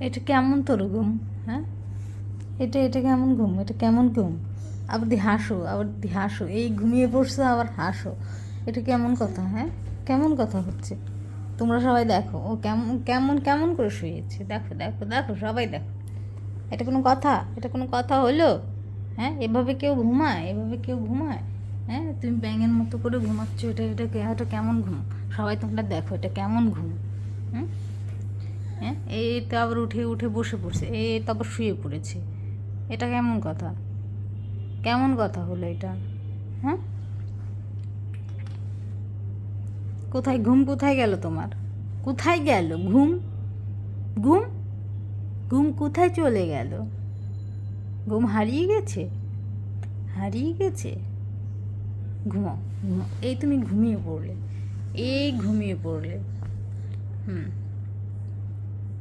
এটা কেমন তোর ঘুম হ্যাঁ? এটা এটা কেমন ঘুম, এটা কেমন ঘুম? আবার দি হাসো, আবার দি হাসো, এই ঘুমিয়ে পড়ছো, আবার হাসো। এটা কেমন কথা হ্যাঁ? কেমন কথা হচ্ছে? তোমরা সবাই দেখো, ও কেমন কেমন কেমন করে শুয়েছে? দেখো দেখো দেখো, সবাই দেখো। এটা কোনো কথা? এটা কোনো কথা হলো? হ্যাঁ? এভাবে কেউ ঘুমায়? এভাবে কেউ ঘুমায়? হ্যাঁ? তুমি ব্যাঙের মতো করে ঘুমাচ্ছ, এটা এটা এটা কেমন ঘুম? সবাই তোমরা দেখো, এটা কেমন ঘুম? হুম? এই তো আবার উঠে উঠে বসে পড়ছে। এ তো আবার শুয়ে পড়েছে। এটা কেমন কথা? কেমন কথা হলো এটা? হ্যাঁ? কোথায় ঘুম কোথায় গেল তোমার? কোথায় গেল? ঘুম? ঘুম? ঘুম কোথায় চলে গেল? ঘুম হারিয়ে গেছে? হারিয়ে গেছে? ঘুমাও ঘুমাও এই তুমি ঘুমিয়ে পড়লে। এই ঘুমিয়ে পড়লে। হুম।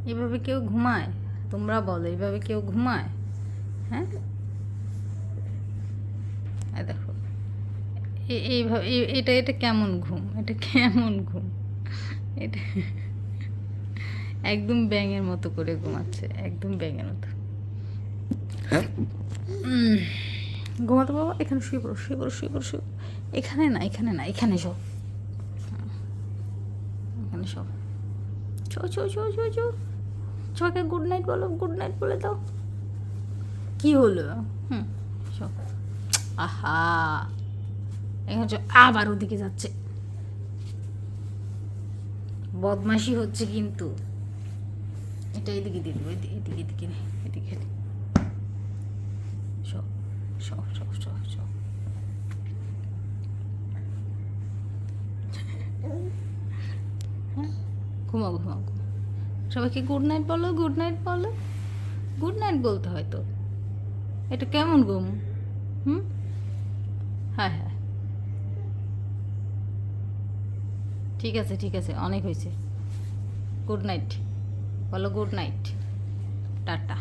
এভাবে কেউ ঘুমায়? তোমরা বলো এভাবে কেউ ঘুমায়? হ্যাঁ? দেখো এইভাবে এটা এটা কেমন ঘুম? এটা কেমন ঘুম? এটা একদম ব্যাঙের মতো করে ঘুমাচ্ছে একদম ব্যাঙের মতো। উম, ঘুমাতো বাবা এখানে শুয়ে পড়ো শুয়ে পড়ো শুয়ে পড়ো শুয়ে এখানে না এখানে না এখানে সব এখানে সব চো চো চো চো চো সবাইকে গুড নাইট বলো গুড নাইট বলে দাও। কি হলো? হুম আহা এখানে আবার ওদিকে যাচ্ছে। বদমাশি হচ্ছে কিন্তু। এটা এদিকে দিয়ে দেবো এদিকে এদিকে এদিকে সব সব সব সব সব ঘুমাও ঘুমাও ঘুমাও সবাইকে গুড নাইট বলো গুড নাইট বলো। গুড নাইট বলতে হয় তো। এটা কেমন ঘুম হুম? হ্যাঁ হ্যাঁ। ঠিক আছে ঠিক আছে, অনেক হয়েছে। গুড নাইট বলো গুড নাইট টাটা।